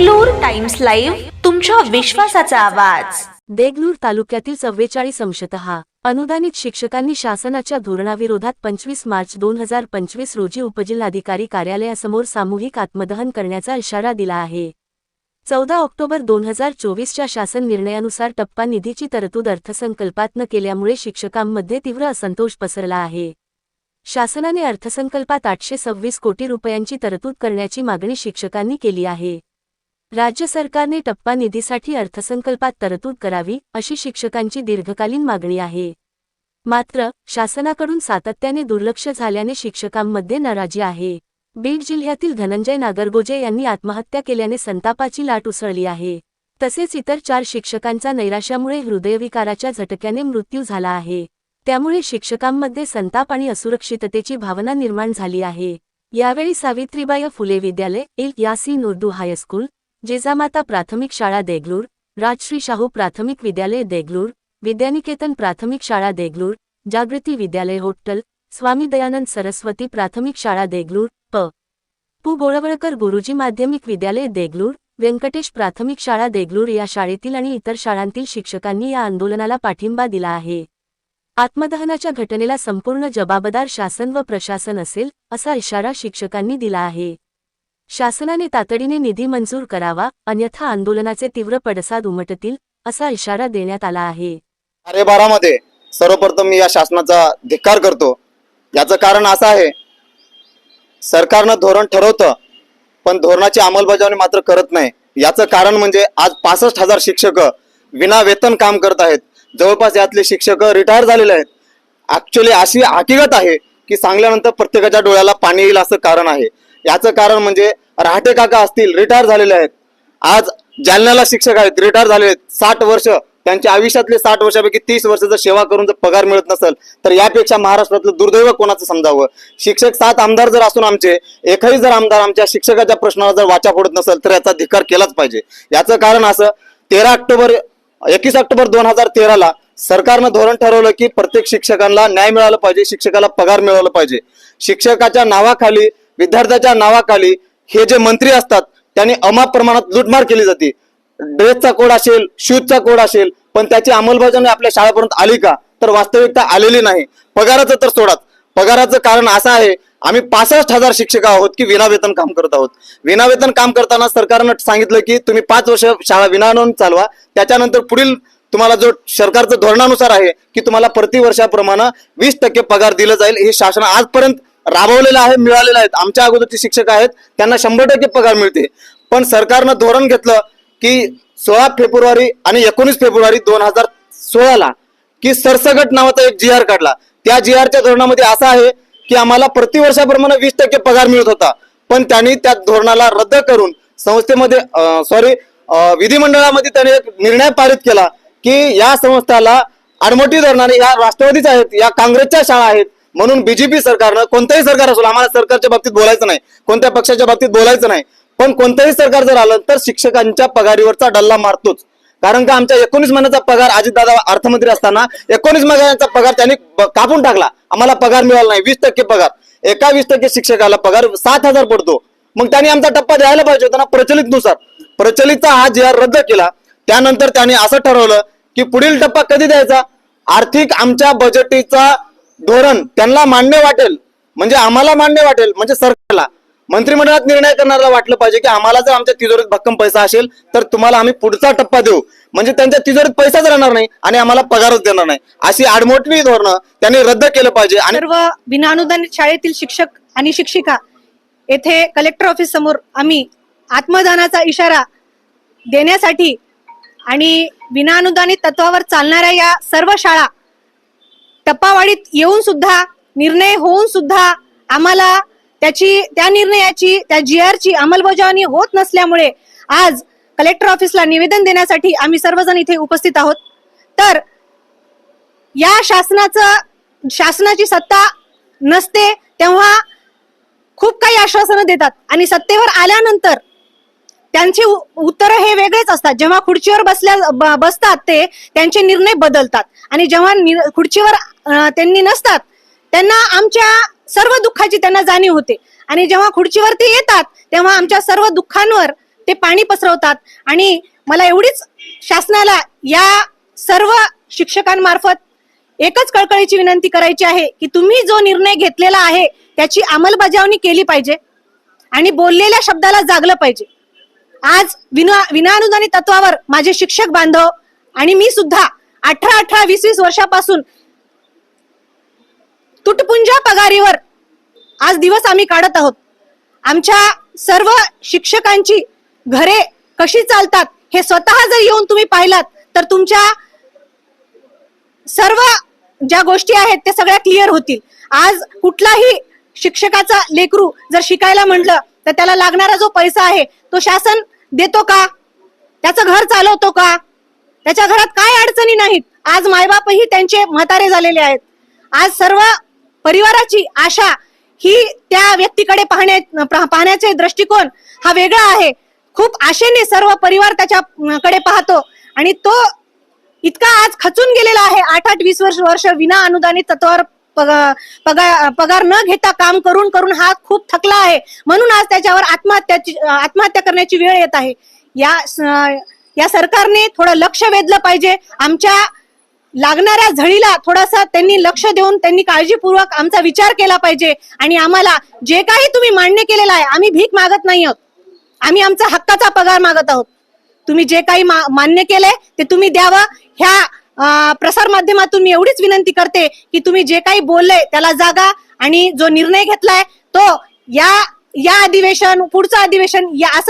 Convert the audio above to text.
Deglur times live तुमच्या विश्वासाचा आवाज. देगलूर तालुक्यातील चव्वेचाळीस अंशतः अनुदानित शिक्षकांनी शासनाच्या धोरणाविरोधात पंचवीस मार्च दोन हजार पंचवीस रोजी उपजिल्हाधिकारी कार्यालयासमोर सामूहिक आत्मदहन करण्याचा इशारा दिला आहे. चौदा ऑक्टोबर दोन हजार चोवीसच्या शासन निर्णयानुसार टप्पा निधीची तरतूद अर्थसंकल्पात न केल्यामुळे शिक्षकांमध्ये तीव्र असंतोष पसरला आहे. शासनाने अर्थसंकल्पात आठशे सव्वीस कोटी रुपयांची तरतूद करण्याची मागणी शिक्षकांनी केली आहे. राज्य सरकारने टप्पा निधीसाठी अर्थसंकल्पात तरतूद करावी अशी शिक्षकांची दीर्घकालीन मागणी आहे. मात्र शासनाकडून सातत्याने दुर्लक्ष झाल्याने शिक्षकांमध्ये नाराजी आहे. बीड जिल्ह्यातील धनंजय नागरगोजे यांनी आत्महत्या केल्याने संतापाची लाट उसळली आहे. तसेच इतर चार शिक्षकांचा नैराश्यामुळे हृदयविकाराच्या झटक्याने मृत्यू झाला आहे. त्यामुळे शिक्षकांमध्ये संताप आणि असुरक्षिततेची भावना निर्माण झाली आहे. यावेळी सावित्रीबाई फुले विद्यालय L Yasin Urdu high school Jijamata प्राथमिक शाळा देगलूर राजश्री शाहू प्राथमिक विद्यालय देगलूर विद्यानिकेतन प्राथमिक शाळा देगलूर जागृती विद्यालय होट्टल स्वामी दयानंद सरस्वती प्राथमिक शाळा देगलूर प. पु. गोळवळकर गुरुजी माध्यमिक विद्यालय देगलूर व्यंकटेश प्राथमिक शाळा देगलूर या शाळेतील आणि इतर शाळांतील शिक्षकांनी या आंदोलनाला पाठिंबा दिला आहे. आत्मदहनाच्या घटनेला संपूर्ण जबाबदार शासन व प्रशासन असेल असा इशारा शिक्षकांनी दिला आहे. शासनाने तातडीने निधी मंजूर करावा अन्यथा आंदोलनाचे तीव्र पडसाद उमटतील असा इशारा देण्यात आला आहे. कार्यभारामध्ये सर्वप्रथम मी या शासनाचा धिक्कार करतो. याचं कारण असं आहे सरकारनं धोरण ठरवतं पण धोरणाची अंमलबजावणी मात्र करत नाही. याचं कारण म्हणजे आज पासष्ट हजार शिक्षक विना वेतन काम करत आहेत. जवळपास यातले शिक्षक रिटायर झालेले आहेत. ऍक्च्युली अशी हकीकत आहे की सांगल्यानंतर प्रत्येकाच्या डोळ्याला पाणी येईल असं कारण आहे. याचं कारण म्हणजे रहाटे काका असतील रिटायर झालेले आहेत. आज जालन्याला शिक्षक आहेत रिटायर झालेले आहेत. साठ वर्ष त्यांच्या आयुष्यातले साठ वर्षापैकी तीस वर्ष जर सेवा करून जर पगार मिळत नसेल तर यापेक्षा महाराष्ट्रातलं दुर्दैव कोणाचं समजावं? शिक्षक सात आमदार जर असून आमचे एकही जर आमदार आमच्या शिक्षकाच्या प्रश्नाला जर वाचा फोडत नसेल तर याचा धिकार केलाच पाहिजे. याचं कारण असं तेरा ऑक्टोबर एकवीस ऑक्टोबर दोन हजार तेराला सरकारनं धोरण ठरवलं की प्रत्येक शिक्षकांना न्याय मिळाला पाहिजे शिक्षकाला पगार मिळाला पाहिजे. शिक्षकाच्या नावाखाली विद्यार्थ्याच्या नावाखाली हे जे मंत्री असतात त्यांनी अमाप प्रमाणात लुटमार केली जाते. ड्रेसचा कोड असेल शूजचा कोड असेल पण त्याची अंमलबजावणी आपल्या शाळेपर्यंत आली का? तर वास्तविकता आलेली नाही. पगाराचं तर सोडाच. पगाराचं कारण असं आहे आम्ही पासष्ट हजार शिक्षक आहोत की विनावेतन काम करत आहोत. विनावेतन काम करताना सरकारनं सांगितलं की तुम्ही पाच वर्ष शाळा विनानोंद चालवा. त्याच्यानंतर पुढील तुम्हाला जो सरकारचं धोरणानुसार आहे की तुम्हाला प्रतिवर्षाप्रमाणे वीस टक्के पगार दिलं जाईल हे शासन आजपर्यंत राबवलेला आहे मिळालेलं आहेत आमच्या अगोदरचे शिक्षक आहेत त्यांना शंभर टक्के पगार मिळते. पण सरकारनं धोरण घेतलं की सोळा फेब्रुवारी आणि एकोणीस फेब्रुवारी दोन हजार सोळाला की सरसगट नावाचा एक जी आर काढला. त्या जी आरच्या धोरणामध्ये असं आहे की आम्हाला प्रतिवर्षाप्रमाणे वीस टक्के पगार मिळत होता. पण त्यांनी त्या धोरणाला रद्द करून संस्थेमध्ये सॉरी विधिमंडळामध्ये त्यांनी एक निर्णय पारित केला की या संस्थाला आडमोठी धरणारे या राष्ट्रवादीच आहेत या काँग्रेसच्या शाळा आहेत म्हणून बीजेपी सरकारनं कोणतंही सरकार असो आम्हाला सरकारच्या बाबतीत बोलायचं नाही. कोणत्या पक्षाच्या बाबतीत बोलायचं नाही. पण कोणतंही सरकार जर आलं तर शिक्षकांच्या पगारीवरचा डल्ला मारतोच. कारण का आमच्या एकोणीस महिन्याचा पगार अजितदादा अर्थमंत्री असताना एकोणीस महिन्याचा पगार त्यांनी कापून टाकला. आम्हाला पगार मिळाला नाही वीस टक्के पगार. एका वीस टक्के शिक्षकाला पगार सात हजार पडतो. मग त्यांनी आमचा टप्पा द्यायला पाहिजे होता ना प्रचलितनुसार. प्रचलितचा हा जी आर रद्द केला. त्यानंतर त्यांनी असं ठरवलं की पुढील टप्पा कधी द्यायचा? आर्थिक आमच्या बजेटीचा धोरण त्यांना मान्य वाटेल. म्हणजे आम्हाला मान्य वाटेल म्हणजे सरकारला. मंत्रिमंडळात निर्णय करणाऱ्याला वाटलं पाहिजे की आम्हाला जर आमच्या तिजोरीत भक्कम पैसा असेल तर तुम्हाला आम्ही पुढचा टप्पा देऊ. म्हणजे त्यांच्या तिजोरीत पैसाच राहणार नाही आणि आम्हाला पगारच देणार नाही. अशी आडमोटणी धोरणं त्यांनी रद्द केलं पाहिजे आणि सर्व विनाअनुदानित शाळेतील शिक्षक आणि शिक्षिका येथे कलेक्टर ऑफिस समोर आम्ही आत्मदानाचा इशारा देण्यासाठी आणि विनाअनुदानित तत्वावर चालणाऱ्या या सर्व शाळा टप्पावाडीत येऊन सुद्धा निर्णय होऊन सुद्धा आम्हाला त्याची त्या निर्णयाची त्या जी आरची अंमलबजावणी होत नसल्यामुळे आज कलेक्टर ऑफिसला निवेदन देण्यासाठी आम्ही सर्वजण इथे उपस्थित आहोत. तर या शासनाचं शासनाची सत्ता नसते तेव्हा खूप काही आश्वासनं देतात. आणि सत्तेवर आल्यानंतर त्यांची उत्तर हे वेगळेच असतात. जेव्हा खुर्चीवर बसल्या ब- बसतात ते त्यांचे निर्णय बदलतात. आणि जेव्हा खुर्चीवर त्यांनी नसतात. त्यांना आमच्या सर्व दुःखाची त्यांना जाणीव होते. आणि जेव्हा खुर्चीवरती येतात तेव्हा आमच्या सर्व दुःखांवर ते पाणी पसरवतात. आणि मला एवढीच शासनाला या सर्व शिक्षकांमार्फत एकच कळकळीची विनंती करायची आहे की तुम्ही जो निर्णय घेतलेला आहे त्याची अंमलबजावणी केली पाहिजे आणि बोललेल्या शब्दाला जागलं पाहिजे. आज विना विनाअनुदानी तत्वावर माझे शिक्षक बांधव आणि मी सुद्धा अठरा अठरा वीस वीस वर्षापासून तुटपुंजा पगारीवर आज दिवस आम्ही काढत आहोत. आमच्या सर्व शिक्षकांची घरे कशी चालतात हे स्वतः जर येऊन तुम्ही पाहिलात तर तुमच्या सर्व ज्या गोष्टी आहेत त्या सगळ्या क्लिअर होतील. आज कुठलाही शिक्षकाचा लेकरू जर शिकायला म्हटलं तर त्याला लागणारा जो पैसा आहे तो शासन देतो का? त्याचं घर चालवतो का? त्याच्या घरात काय अडचणी नाहीत? आज मायबापही त्यांचे म्हातारे झालेले आहेत. आज सर्व परिवाराची आशा ही त्या व्यक्तीकडे पाहण्या पाहण्याचे दृष्टिकोन हा वेगळा आहे. खूप आशेने सर्व परिवार त्याच्याकडे पाहतो आणि तो इतका आज खचून गेलेला आहे. आठ आठ वीस वर्ष वर्ष विना अनुदानित तत्वावर पगार पगार न घेता काम करून करून हा खूप थकला आहे. म्हणून आज त्याच्यावर आत्महत्याची आत्महत्या करण्याची वेळ येत आहे. या स- या सरकारने थोडं लक्ष वेधलं पाहिजे. आमच्या लागणाऱ्या झळीला थोडासा त्यांनी लक्ष देऊन त्यांनी काळजीपूर्वक आमचा विचार केला पाहिजे. आणि आम्हाला जे काही तुम्ही मान्य केलेलं आहे आम्ही भीक मागत नाही आहोत. आम्ही आमचा हक्काचा पगार मागत आहोत. तुम्ही जे काही मा- मान्य केलंय ते तुम्ही द्यावं. ह्या अं, प्रसार माध्यमातून मी एवढीच विनंती करते की तुम्ही जे काही बोलले त्याला जागा आणि जो निर्णय घेतलाय तो या या अधिवेशन पुढचं अधिवेशन या असं